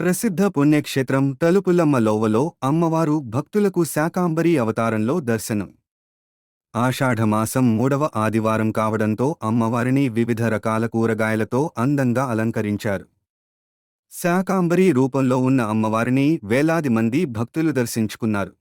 ప్రసిద్ధ పుణ్యక్షేత్రం తలుపులమ్మ లోవలో అమ్మవారు భక్తులకు శాకాంబరి అవతారంలో దర్శనం. ఆషాఢమాసం మూడవ ఆదివారం కావడంతో అమ్మవారిని వివిధ రకాల కూరగాయలతో అందంగా అలంకరించారు. శాకాంబరి రూపంలో ఉన్న అమ్మవారిని వేలాది మంది భక్తులు దర్శించుకున్నారు.